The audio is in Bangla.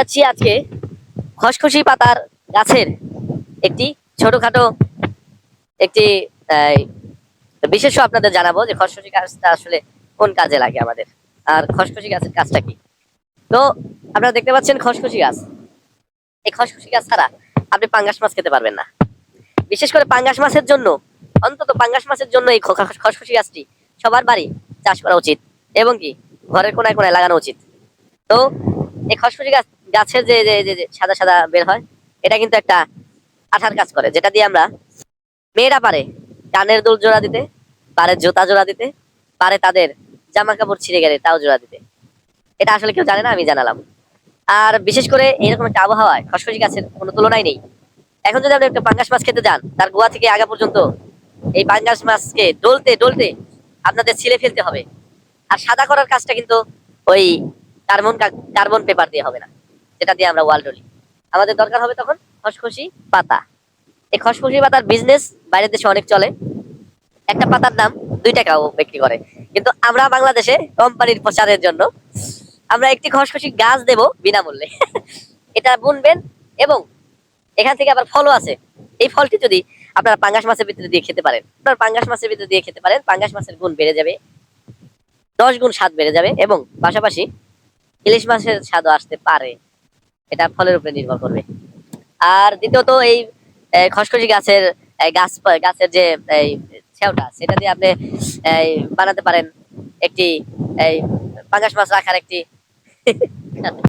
যাচ্ছি আজকে খসখসি পাতার গাছের একটি ছোটখাটো একটি বিশেষ আপনাদের জানাব যে খসখসি গাছটা আসলে কোন কাজে লাগে আমাদের। আর খসখসি গাছের কাজটা কি? তো আপনারা দেখতে পাচ্ছেন খসখসি গাছ। এই খসখসি গাছ ছাড়া আপনি পাঙ্গাস মাছ খেতে পারবেন না। বিশেষ করে পাঙ্গাস মাছের জন্য, অন্তত পাঙ্গাস মাছের জন্য এই খসখসি গাছটি সবার বাড়ি চাষ করা উচিত এবং কি ঘরের কোনায় কোনায় লাগানো উচিত। তো এই খসখসি গাছ গাছের যে যে সাদা সাদা বের হয়, এটা কিন্তু একটা আঠার কাজ করে, যেটা দিয়ে আমরা মেয়েরা পারে কানের দুল জোড়া দিতে, পারে জুতা জোড়া দিতে, পারে তাদের জামা কাপড় ছিঁড়ে গেলে তাও জোড়া দিতে। এটা আসলে কেউ জানে না, আমি জানালাম। আর বিশেষ করে এরকম একটা আবহাওয়ায় খসখসি গাছের কোনো তুলনাই নেই। এখন যদি আপনি একটা পাঙ্গাস মাছ খেতে যান, তার গোয়া থেকে আগা পর্যন্ত এই পাঙ্গাস মাছকে ডলতে ডলতে আপনাদের ছিলে ফেলতে হবে। আর সাদা করার কাজটা কিন্তু ওই কার্বন কার্বন পেপার দিয়ে হবে না। যেটা দিয়ে আমরা ওয়াল ডলি আমাদের দরকার হবে তখন খসখসি পাতা। এই খসখসি পাতার বিজনেস বাইরের দেশে অনেক চলে। একটা পাতার দাম দুই টাকাও বিক্রি করে। কিন্তু আমরা বাংলাদেশে কোম্পানির প্রচারের জন্য আমরা একটি খসখসি গাছ দেব বিনামূল্যে। এটা বুনবেন এবং এখান থেকে আবার ফলও আছে। এই ফলটি যদি আপনারা পাঙ্গাস মাছের ভিতরে দিয়ে খেতে পারেন, আপনার পাঙ্গাস মাছের ভিতরে দিয়ে খেতে পারেন, পাঙ্গাস মাছের গুণ বেড়ে যাবে। দশ গুণ স্বাদ বেড়ে যাবে এবং পাশাপাশি ইলিশ মাছের স্বাদও আসতে পারে। এটা ফলের উপরে নির্ভর করবে। আর দ্বিতীয়ত এই খসখসি গাছের গাছ, গাছের যে, এই ছেউটা, সেটা দিয়ে আপনি বানাতে পারেন একটি, এই পাঙ্গাস মাছ রাখার একটি